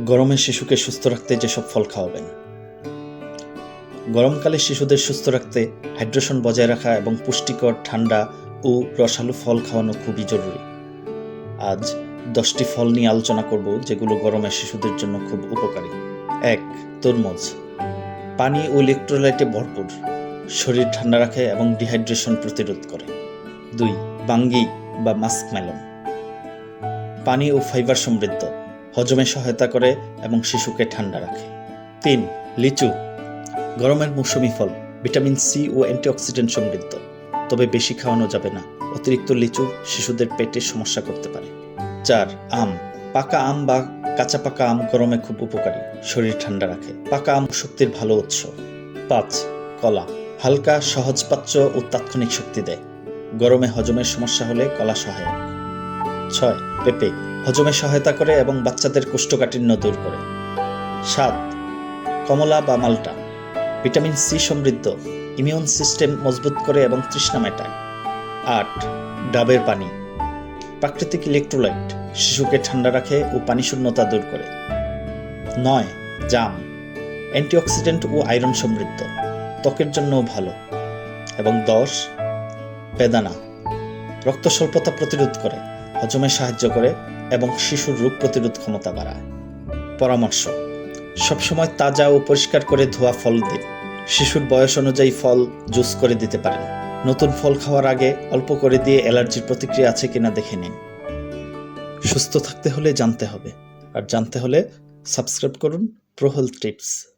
গরমে শিশুকে সুস্থ রাখতে যেসব ফল খাওয়াবেন। গরমকালে শিশুদের সুস্থ রাখতে হাইড্রেশন বজায় রাখা এবং পুষ্টিকর ঠান্ডা ও রসালো ফল খাওয়ানো খুবই জরুরি। আজ দশটি ফল নিয়ে আলোচনা করব যেগুলো গরমে শিশুদের জন্য খুব উপকারী। এক, তরমুজ। পানি ও ইলেকট্রোলাইটে ভরপুর। শরীর ঠান্ডা রাখে এবং ডিহাইড্রেশন প্রতিরোধ করে। দুই, বাঙ্গি বা মাস্ক মেলন। পানি ও ফাইবার সমৃদ্ধ। হজমে সহায়তা করে এবং শিশুকে ঠান্ডা রাখে। তিন, লিচু। গরমের মৌসুমি ফল, ভিটামিন সি ও অ্যান্টিঅক্সিডেন্ট সমৃদ্ধ। তবে বেশি খাওয়ানো যাবে না। অতিরিক্ত লিচু শিশুদের পেটে সমস্যা করতে পারে। চার, আম। পাকা আম বা কাঁচা পাকা আম গরমে খুব উপকারী। শরীর ঠান্ডা রাখে। পাকা আম শক্তির ভালো উৎস। পাঁচ, কলা। হালকা সহজপাচ্য ও তাৎক্ষণিক শক্তি দেয়। গরমে হজমের সমস্যা হলে কলা সহায়ক। ছয়, পেঁপে। হজমে সহায়তা করে এবং বাচ্চাদের কোষ্ঠকাঠিন্য দূর করে। সাত, কমলা বা মাল্টা। ভিটামিন সি সমৃদ্ধ, ইমিউন সিস্টেম মজবুত করে এবং তৃষ্ণা মেটায়। আট, ডাবের পানি। প্রাকৃতিক ইলেকট্রোলাইট শিশুকে ঠান্ডা রাখে ও পানি শূন্যতা দূর করে। নয়, জাম। অ্যান্টিঅক্সিডেন্ট ও আয়রন সমৃদ্ধ, ত্বকের জন্যও ভালো। এবং দশ, বেদানা। রক্ত স্বল্পতা প্রতিরোধ করে, হজমে সাহায্য করে এবং শিশুর রোগ প্রতিরোধ ক্ষমতা বাড়ায়। পরামর্শ, সবসময় তাজা ও পরিষ্কার করে ধোয়া ফল দিন। শিশুর বয়স অনুযায়ী ফল জুস করে দিতে পারেন। নতুন ফল খাওয়ার আগে অল্প করে দিয়ে অ্যালার্জির প্রতিক্রিয়া আছে কিনা দেখে নিন। সুস্থ থাকতে হলে জানতে হবে। আর জানতে হলে সাবস্ক্রাইব করুন প্রহল টিপস।